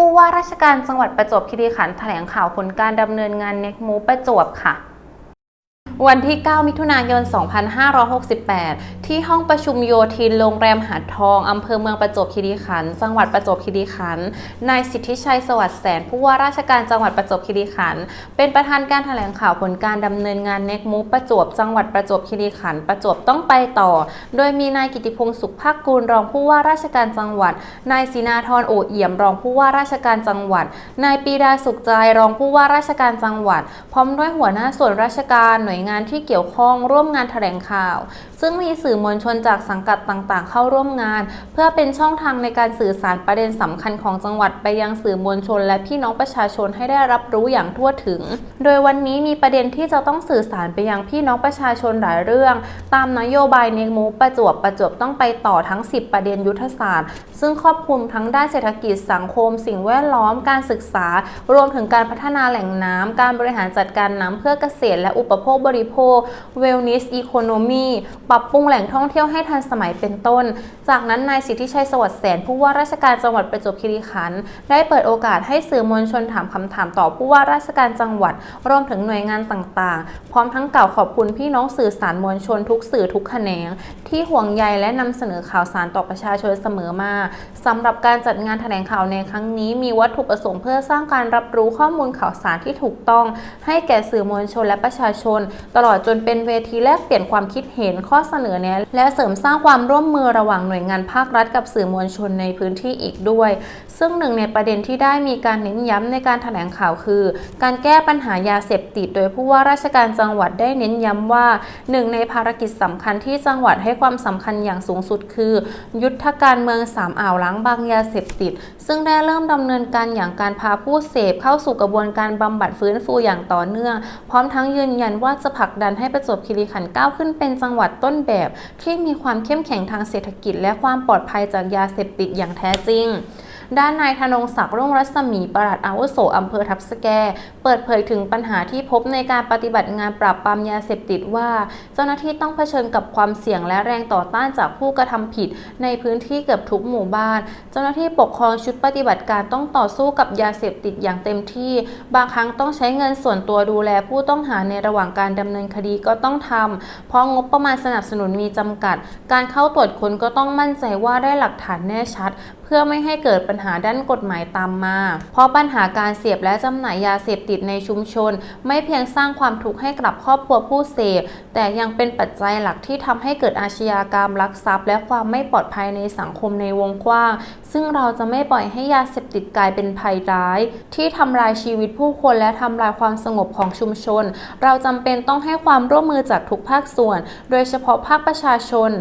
ผู้ว่าราชการจังหวัดประจวบคีรีขันธ์แถลงข่าวผลการดำเนินงานเน็กมูประจวบค่ะ วันที่ 9 มิถุนายน 2568 ที่ห้องประชุมโยธินโรงแรมหาดทอง อำเภอเมืองประจวบคีรีขันธ์ จังหวัดประจวบคีรีขันธ์ นายสิทธิชัยสวัสดิ์แสน ผู้ว่าราชการจังหวัดประจวบคีรีขันธ์ เป็นประธานการแถลงข่าวผลการดำเนินงานเน็กมูประจวบ จังหวัดประจวบคีรีขันธ์ ประจวบต้องไปต่อ โดยมีนายกิติพงศ์สุขภาคกูลรองผู้ว่าราชการจังหวัด นายศินาธรโอเอี่ยมรองผู้ว่าราชการจังหวัด นายปีดาสุขใจรองผู้ว่าราชการจังหวัด พร้อมด้วยหัวหน้าส่วนราชการหน่วยงานที่เกี่ยวข้องร่วมงานแถลงข่าว ซึ่งมีสื่อมวลชนจากสังกัดต่างๆ เข้าร่วมงาน เพื่อเป็นช่องทางในการสื่อสารประเด็นสำคัญของจังหวัดไปยังสื่อมวลชน และพี่น้องประชาชนให้ได้รับรู้อย่างทั่วถึง โดยวันนี้มีประเด็นที่จะต้องสื่อสารไปยังพี่น้องประชาชนหลายเรื่อง ตามนโยบายเนกมูประจวบประจวบต้องไปต่อทั้ง 10 ประเด็นยุทธศาสตร์ ซึ่งครอบคลุมทั้งด้านเศรษฐกิจสังคม สิ่งแวดล้อมการศึกษา รวมถึงการพัฒนาแหล่งน้ำการบริหารจัดการน้ำเพื่อเกษตรและอุปโภคบริโภค Wellness Economy ปรับปรุงแหล่งท่องเที่ยวให้ทันสมัยเป็นต้น จากนั้นนายสิทธิชัยสวัสดิ์แสนผู้ว่าราชการจังหวัดประจวบคีรีขันธ์ได้เปิดโอกาสให้สื่อมวลชนถามคำถามต่อผู้ว่าราชการจังหวัดรวมถึงหน่วยงานต่างๆ พร้อมทั้งกล่าวขอบคุณพี่น้องสื่อสารมวลชนทุกสื่อทุกแขนง ที่ห่วงใยและนำเสนอข่าวสารต่อประชาชนเสมอมาสำหรับการจัดงานแถลงข่าวในครั้งนี้มีวัตถุประสงค์เพื่อสร้างการรับรู้ข้อมูลข่าวสารที่ถูกต้อง ให้แก่สื่อมวลชนและประชาชนตลอดจนเป็นเวทีแลกเปลี่ยนความคิดเห็นข้อเสนอแนะและเสริมสร้างความร่วมมือระหว่างหน่วยงานภาครัฐกับสื่อมวลชนในพื้นที่อีกด้วย ซึ่งหนึ่งในประเด็นที่ได้มีการเน้นย้ำในการแถลงข่าวคือ การแก้ปัญหายาเสพติด โดยผู้ว่าราชการจังหวัดได้เน้นย้ำว่าหนึ่งในภารกิจสำคัญที่จังหวัดให้ความสำคัญอย่างสูงสุดคือ ยุทธการเมืองสามอ่าวล้างบางยาเสพติด ซึ่งได้เริ่มดำเนินการอย่างการพาผู้เสพเข้าสู่กระบวนการบำบัดฟื้นฟูอย่างต่อเนื่อง พร้อมทั้งยืนยันว่าจะผลักดันให้ประจวบคีรีขันธ์ก้าวขึ้นเป็นจังหวัดต้นแบบ ที่มีความเข้มแข็งทางเศรษฐกิจ และความปลอดภัยจากยาเสพติดอย่างแท้จริง ด้านนายธนงศักดิ์รุ่งรัศมีปลัดอาวุโสอำเภอทับสแก เปิดเผยถึงปัญหาที่พบในการปฏิบัติงานปราบปรามยาเสพติดว่า เจ้าหน้าที่ต้องเผชิญกับความเสี่ยงและแรงต่อต้านจากผู้กระทำผิด ในพื้นที่เกือบทุกหมู่บ้าน เจ้าหน้าที่ปกครองชุดปฏิบัติการต้องต่อสู้กับยาเสพติดอย่างเต็มที่ บางครั้งต้องใช้เงินส่วนตัวดูแลผู้ต้องหาในระหว่างการดำเนินคดีก็ต้องทำเพราะงบประมาณสนับสนุนมีจำกัด การเข้าตรวจค้นก็ต้องมั่นใจว่าได้หลักฐานแน่ชัด พื่อไม่ให้เกิดปัญหาด้านกฎหมายตามมา เพราะปัญหาการเสพและจำหน่ายยาเสพติดในชุมชน ไม่เพียงสร้างความทุกข์ให้กับครอบครัวผู้เสพ แต่ยังเป็นปัจจัยหลักที่ทำให้เกิดอาชญากรรมลักทรัพย์ และความไม่ปลอดภัยในสังคมในวงกว้าง ซึ่งเราจะไม่ปล่อยให้ยาเสพติดกลายเป็นภัยร้าย ที่ทำลายชีวิตผู้คนและทำลายความสงบของชุมชน เราจำเป็นต้องให้ความร่วมมือจากทุกภาคส่วน โดยเฉพาะภาคประชาชน